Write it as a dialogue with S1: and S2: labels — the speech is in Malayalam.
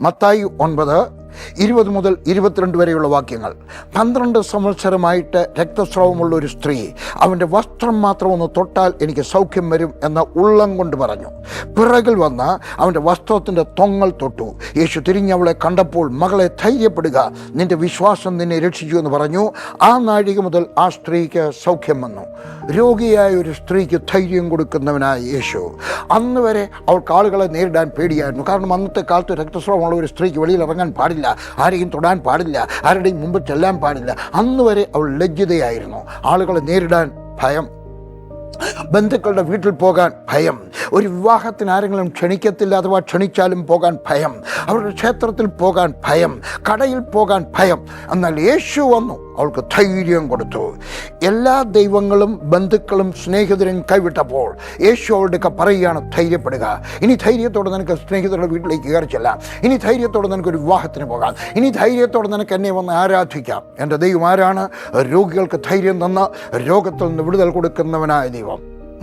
S1: மத்தாய் ஒன்பது ഇരുപത് മുതൽ ഇരുപത്തിരണ്ട് വരെയുള്ള വാക്യങ്ങൾ. പന്ത്രണ്ട് സംവത്സരമായിട്ട് രക്തസ്രാവമുള്ള ഒരു സ്ത്രീ അവന്റെ വസ്ത്രം മാത്രം ഒന്ന് തൊട്ടാൽ എനിക്ക് സൗഖ്യം വരും എന്ന ഉള്ളം കൊണ്ട് പറഞ്ഞു. പിറകിൽ വന്ന് അവന്റെ വസ്ത്രത്തിന്റെ തൊങ്ങൽ തൊട്ടു. യേശു തിരിഞ്ഞവളെ കണ്ടപ്പോൾ മകളെ ധൈര്യപ്പെടുക. നിന്റെ വിശ്വാസം നിന്നെ രക്ഷിച്ചു എന്ന് പറഞ്ഞു. ആ നാഴിക മുതൽ ആ സ്ത്രീക്ക് സൗഖ്യം വന്നു. രോഗിയായ ഒരു സ്ത്രീക്ക് ധൈര്യം കൊടുക്കുന്നവനായ യേശു. അന്ന് വരെ അവൾക്ക് ആളുകളെ നേരിടാൻ പേടിയായിരുന്നു. കാരണം അന്നത്തെ കാലത്ത് രക്തസ്രാവമുള്ള ഒരു സ്ത്രീക്ക് വെളിയിൽ ഇറങ്ങാൻ പാടില്ല. ആരെയും തൊടാൻ പാടില്ല. ആരുടെയും മുമ്പ് ചെല്ലാൻ പാടില്ല. അന്ന് വരെ അവൾ ലജ്ജിതയായിരുന്നു. ആളുകളെ നേരിടാൻ ഭയം ബന്ധുക്കളുടെ വീട്ടിൽ പോകാൻ ഭയം. ഒരു വിവാഹത്തിന് ആരെങ്കിലും ക്ഷണിക്കത്തില്ല അഥവാ ക്ഷണിച്ചാലും പോകാൻ ഭയം. അവരുടെ ക്ഷേത്രത്തിൽ പോകാൻ ഭയം. കടയിൽ പോകാൻ ഭയം. എന്നാൽ യേശു വന്നു. അവൾക്ക് ധൈര്യം കൊടുത്തു. എല്ലാ ദൈവങ്ങളും ബന്ധുക്കളും സ്നേഹിതരും കൈവിട്ടപ്പോൾ യേശു അവളുടെയൊക്കെ പറയുകയാണ് ധൈര്യപ്പെടുക. ഇനി ധൈര്യത്തോടെ നിനക്ക് സ്നേഹിതരുടെ വീട്ടിലേക്ക് കയറി ചെല്ലാം. ഇനി ധൈര്യത്തോടെ നിനക്ക് ഒരു വിവാഹത്തിന് പോകാം. ഇനി ധൈര്യത്തോടെ നിനക്ക് എന്നെ വന്ന് ആരാധിക്കാം. എന്റെ ദൈവം ആരാണ്? രോഗികൾക്ക് ധൈര്യം തന്ന രോഗത്തിൽ നിന്ന് വിടുതൽ കൊടുക്കുന്നവനായ ദൈവം.